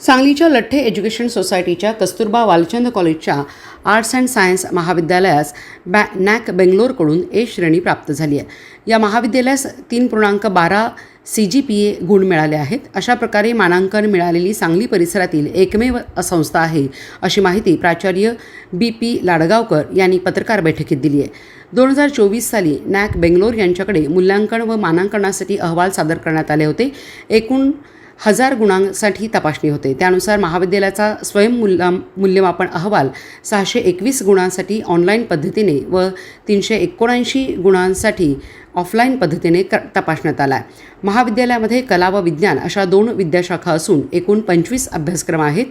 सांगलीच्या लठ्ठे एज्युकेशन सोसायटीच्या कस्तुरबा वालचंद कॉलेजच्या आर्ट्स अँड सायन्स महाविद्यालयास बॅ नॅक बेंगलोरकडून ए श्रेणी प्राप्त झाली आहे. या महाविद्यालयास तीन पूर्णांक बारा सी जी पी ए गुण मिळाले आहेत. अशा प्रकारे मानांकन मिळालेली सांगली परिसरातील एकमेव संस्था आहे अशी माहिती प्राचार्य बी पी लाडगावकर यांनी पत्रकार बैठकीत दिली आहे. दोन हजार चोवीस साली नॅक बेंगलोर यांच्याकडे मूल्यांकन व मानांकनासाठी अहवाल सादर करण्यात आले होते. एकूण हजार गुणांसाठी तपासणी होते. त्यानुसार महाविद्यालयाचा स्वयंमूल्या मूल्यमापन अहवाल सहाशे एकवीस गुणांसाठी ऑनलाईन पद्धतीने व तीनशे एकोणऐंशी गुणांसाठी ऑफलाईन पद्धतीने क तपासण्यात आला आहे महाविद्यालयामध्ये कला व विज्ञान अशा दोन विद्याशाखा असून एकूण पंचवीस अभ्यासक्रम आहेत.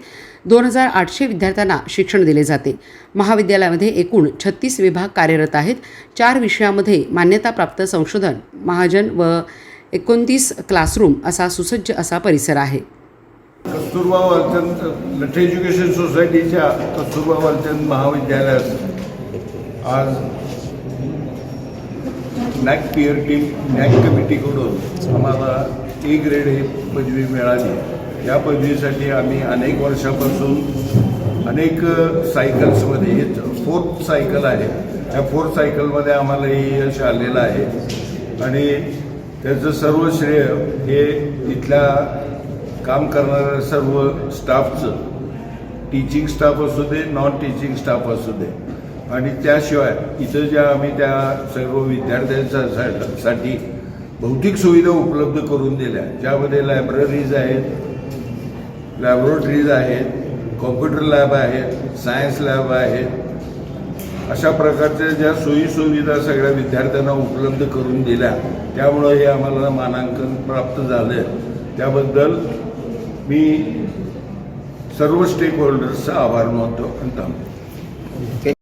दोन हजार आठशे विद्यार्थ्यांना शिक्षण दिले जाते. महाविद्यालयामध्ये एकूण छत्तीस विभाग कार्यरत आहेत. चार विषयामध्ये मान्यताप्राप्त संशोधन महाजन व एकोणतीस क्लासरूम असा सुसज्ज असा परिसर आहे. कस्तुरबा वर्तन लठ्ठे एज्युकेशन सोसायटीच्या कस्तुरबा वर्तन महाविद्यालयात आज नॅक पिअर टीम नॅक कमिटीकडून आम्हाला ए ग्रेड ही पदवी मिळाली. या पदवीसाठी आम्ही अनेक वर्षापासून अनेक सायकल्समध्ये हे फोर्थ सायकल आहे. त्या फोर्थ सायकलमध्ये आम्हाला हे यश आलेलं आहे. आणि त्याचं सर्व श्रेय हे इथल्या काम करणाऱ्या सर्व स्टाफचं. टीचिंग स्टाफ असू दे नॉन टीचिंग स्टाफ असू दे. आणि त्याशिवाय इथं ज्या आम्ही त्या सर्व विद्यार्थ्यांच्या साठी भौतिक सुविधा उपलब्ध करून दिल्या ज्यामध्ये लायब्ररीज आहेत लॅबोरेटरीज आहेत कॉम्प्युटर लॅब आहेत सायन्स लॅब आहेत अशा प्रकारच्या ज्या सोयीसुविधा सगळ्या विद्यार्थ्यांना उपलब्ध करून दिल्या त्यामुळं हे आम्हाला मानांकन प्राप्त झालं त्याबद्दल मी सर्व स्टेक होल्डर्सचा आभार मानतो आणि थांबतो.